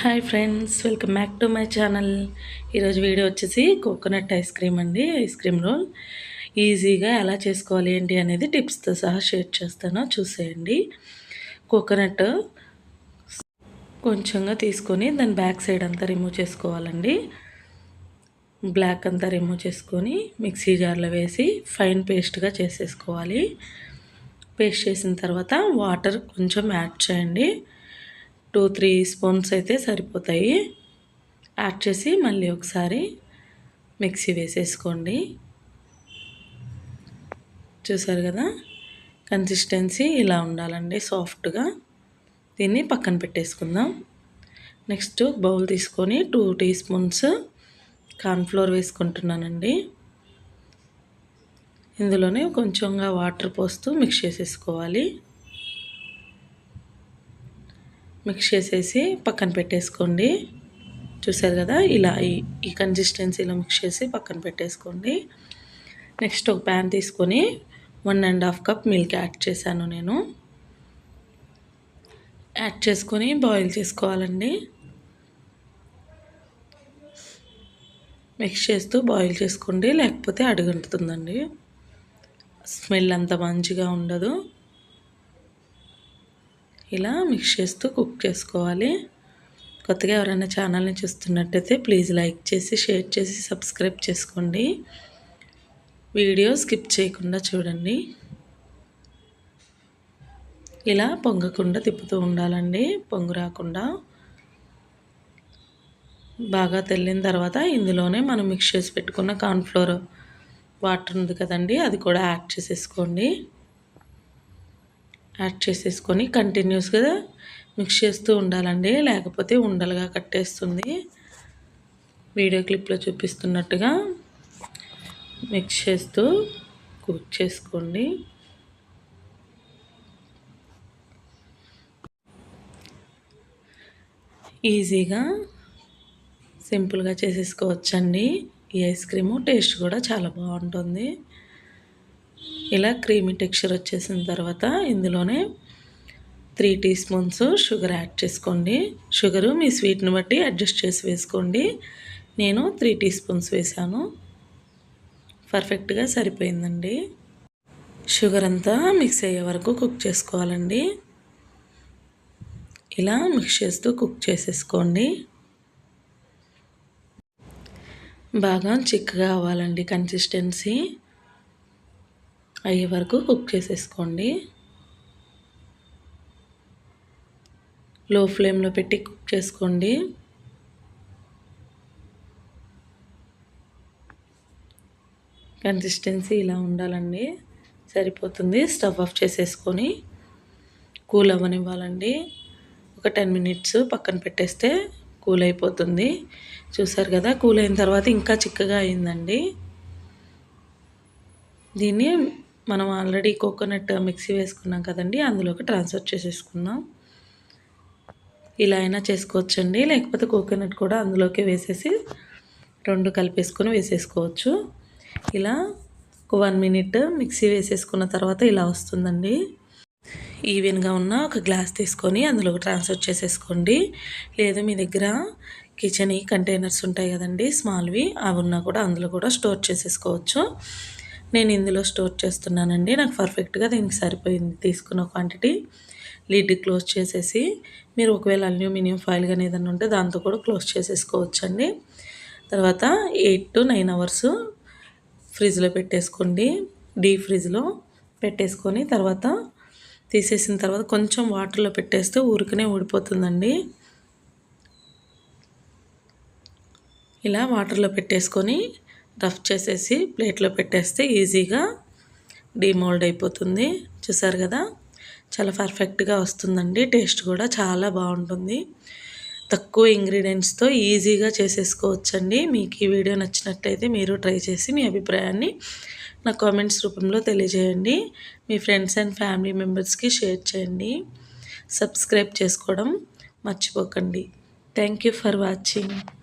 Hi friends welcome back to my channel. ఈరోజు video వచ్చేసి coconut ice cream అండి ice cream roll. ఈజీగా ఎలా చేసుకోవాలి ఏంటి అనేది టిప్స్తో సహా షేర్ చేస్తాను చూసేయండి. కోకోనట్ కొంచెంగా తీసుకొని దాని బ్యాక్ సైడ్ అంతా రిమూవ్ చేసుకోవాలండి. బ్లాక్ అంతా రిమూవ్ చేసుకొని మిక్సీ జార్లో వేసి ఫైన్ పేస్ట్గా చేసేసుకోవాలి. పేస్ట్ చేసిన తర్వాత వాటర్ కొంచెం యాడ్ చేయండి. టూ త్రీ స్పూన్స్ అయితే సరిపోతాయి. యాడ్ చేసి మళ్ళీ ఒకసారి మిక్సీ వేసేసుకోండి. చూసారు కదా? కన్సిస్టెన్సీ ఇలా ఉండాలండి సాఫ్ట్గా. దీన్ని పక్కన పెట్టేసుకుందాం. నెక్స్ట్ బౌల్ తీసుకొని టూ టీ స్పూన్స్ కార్న్ఫ్లోర్ వేసుకుంటున్నానండి. ఇందులోనే కొంచెంగా వాటర్ పోస్తూ మిక్స్ చేసేసుకోవాలి. మిక్స్ చేసేసి పక్కన పెట్టేసుకోండి. చూసారు కదా ఇలా ఈ కన్సిస్టెన్సీలో మిక్స్ చేసి పక్కన పెట్టేసుకోండి. నెక్స్ట్ ఒక ప్యాన్ తీసుకొని one and half cup milk add చేశాను నేను. యాడ్ చేసుకొని బాయిల్ చేసుకోవాలండి. మిక్స్ చేస్తూ బాయిల్ చేసుకోండి లేకపోతే అడుగుంటుందండి స్మెల్ అంత మంచిగా ఉండదు. ఇలా మిక్స్ చేస్తూ కుక్ చేసుకోవాలి. కొత్తగా ఎవరైనా ఛానల్ని చూస్తున్నట్టయితే ప్లీజ్ లైక్ చేసి షేర్ చేసి సబ్స్క్రైబ్ చేసుకోండి. వీడియో స్కిప్ చేయకుండా చూడండి. ఇలా పొంగకుండా తిప్పుతూ ఉండాలండి. పొంగు రాకుండా. బాగా తెల్లిన తర్వాత ఇందులోనే మనం మిక్స్ చేసి పెట్టుకున్న కార్న్ఫ్లోర్ వాటర్ ఉంది కదండి అది కూడా యాడ్ చేసేసుకోండి. యాడ్ చేసేసుకొని కంటిన్యూస్గా మిక్స్ చేస్తూ ఉండాలండి. లేకపోతే ఉండలుగా కట్టేస్తుంది. వీడియో క్లిప్లో చూపిస్తున్నట్టుగా మిక్స్ చేస్తూ కుక్ చేసుకోండి. ఈజీగా సింపుల్గా చేసేసుకోవచ్చండి. ఈ ఐస్ క్రీము టేస్ట్ కూడా చాలా బాగుంటుంది. ఇలా క్రీమీ టెక్స్చర్ వచ్చేసిన తర్వాత ఇందులోనే three teaspoons sugar add చేసుకోండి. షుగరు మీ స్వీట్ని బట్టి అడ్జస్ట్ చేసి వేసుకోండి. నేను త్రీ టీ స్పూన్స్ వేసాను పర్ఫెక్ట్గా సరిపోయిందండి. షుగర్ అంతా మిక్స్ అయ్యే వరకు కుక్ చేసుకోవాలండి. ఇలా మిక్స్ చేస్తూ కుక్ చేసేసుకోండి. బాగా చిక్కగా అవ్వాలండి కన్సిస్టెన్సీ. అయ్యే వరకు కుక్ చేసేసుకోండి. లో ఫ్లేమ్లో పెట్టి కుక్ చేసుకోండి. కన్సిస్టెన్సీ ఇలా ఉండాలండి. సరిపోతుంది. స్టవ్ ఆఫ్ చేసేసుకొని కూల్ అవ్వనివ్వాలండి. ఒక టెన్ మినిట్స్ పక్కన పెట్టేస్తే కూల్ అయిపోతుంది. చూసారు కదా కూల్ అయిన తర్వాత ఇంకా చిక్కగా అయిందండి. దీన్ని మనం ఆల్రెడీ కోకోనట్ మిక్సీ వేసుకున్నాం కదండి అందులోకి ట్రాన్స్ఫర్ చేసేసుకుందాం. ఇలా అయినా చేసుకోవచ్చండి లేకపోతే కోకోనట్ కూడా అందులోకి వేసేసి రెండు కలిపేసుకొని వేసేసుకోవచ్చు. ఇలా ఒక వన్ మినిట్ మిక్సీ వేసేసుకున్న తర్వాత ఇలా వస్తుందండి. ఈవెన్గా ఉన్న ఒక గ్లాస్ తీసుకొని అందులోకి ట్రాన్స్ఫర్ చేసేసుకోండి. లేదు మీ దగ్గర కిచెన్ కంటైనర్స్ ఉంటాయి కదండి స్మాల్వి అవి ఉన్నా కూడా అందులో కూడా స్టోర్ చేసేసుకోవచ్చు. నేను ఇందులో స్టోర్ చేస్తున్నానండి. నాకు పర్ఫెక్ట్గా దీనికి సరిపోయింది. తీసుకున్న క్వాంటిటీ లిడ్ క్లోజ్ చేసేసి మీరు ఒకవేళ అల్యూమినియం ఫాయిల్ కానీ ఏదైనా ఉంటే దాంతో కూడా క్లోజ్ చేసేసుకోవచ్చండి. తర్వాత ఎయిట్ టు నైన్ అవర్స్ ఫ్రిడ్జ్లో పెట్టేసుకోండి. డీప్ ఫ్రిడ్జ్లో పెట్టేసుకొని తర్వాత తీసేసిన తర్వాత కొంచెం వాటర్లో పెట్టేస్తే ఊరికనే ఊడిపోతుందండి. ఇలా వాటర్లో పెట్టేసుకొని రఫ్ చేసేసి ప్లేట్లో పెట్టేస్తే ఈజీగా డిమోల్డ్ అయిపోతుంది. చూసారు కదా? చాలా పర్ఫెక్ట్గా వస్తుందండి. టేస్ట్ కూడా చాలా బాగుంటుంది. తక్కువ ఇంగ్రీడియంట్స్తో ఈజీగా చేసేసుకోవచ్చండి. మీకు ఈ వీడియో నచ్చినట్టయితే మీరు ట్రై చేసి మీ అభిప్రాయాన్ని నా కామెంట్స్ రూపంలో తెలియజేయండి. మీ ఫ్రెండ్స్ అండ్ ఫ్యామిలీ మెంబర్స్కి షేర్ చేయండి. సబ్స్క్రైబ్ చేసుకోవడం మర్చిపోకండి. Thank you for watching.